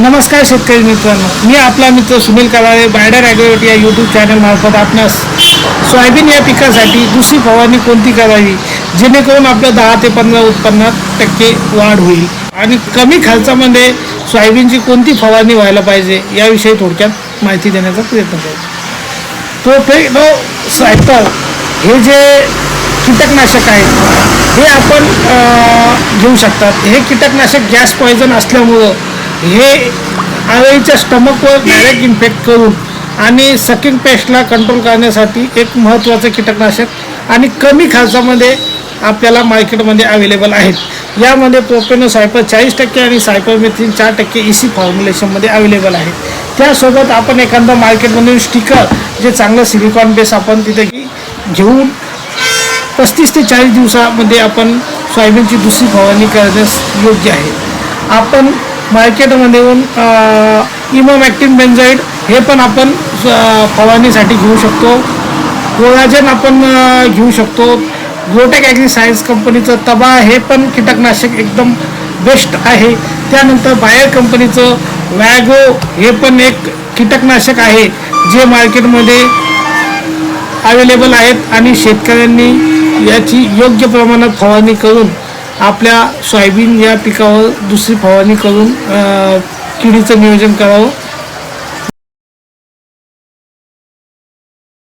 नमस्कार शेतकरी मित्रांनो. मी आपला मित्र सुनील कलाळे बायडर ॲग्रोवेट या यूट्यूब चॅनलमार्फत आपणास सोयाबीन या पिकासाठी दुसरी फवारणी कोणती करावी? जेणेकरून आपलं दहा ते पंधरा उत्पन्नात टक्के वाढ होईल. आणि कमी खर्चामध्ये सोयाबीनची कोणती फवारणी व्हायला पाहिजे? याविषयी थोडक्यात माहिती देण्याचा प्रयत्न करू. प्रोफेनो सायटर हे जे कीटकनाशक आहेत हे आपण घेऊ शकतात. हे कीटकनाशक गॅस पॉयझन असल्यामुळं हे आळीच्या स्टमकवर डायरेक्ट इन्फेक्ट करून आणि सकिंग पेस्टला कंट्रोल करण्यासाठी एक महत्त्वाचं कीटकनाशक आणि कमी खर्चामध्ये आपल्याला मार्केटमध्ये अवेलेबल आहेत. यामध्ये प्रोपेनो सायपर चाळीस टक्के आणि सायपरमेथिन चार टक्के ई सी फॉर्म्युलेशनमध्ये अवेलेबल आहे. त्यासोबत आपण एखादं मार्केटमधून स्टिकर जे चांगलं सिलिकॉन बेस आपण तिथे घेऊन पस्तीस ते चाळीस दिवसामध्ये आपण सोयाबीनची दुसरी फवारणी करण्यास योग्य आहे. आपण मार्केटमध्ये येऊन इमोमॅक्टिन बेन्झाईड हे पण आपण फवारणीसाठी घेऊ शकतो. कोराजन आपण घेऊ शकतो. गोटेक ॲग्री सायन्स कंपनीचं तबा हे पण कीटकनाशक एकदम बेस्ट आहे. त्यानंतर बायर कंपनीचं वॅगो हे पण एक कीटकनाशक आहे जे मार्केटमध्ये अवेलेबल आहेत आणि शेतकऱ्यांनी याची योग्य प्रमाणात फवारणी करून आपल्या सोयाबीन या पिकावर दुसरी फवारणी करून किडीचं नियोजन करावं.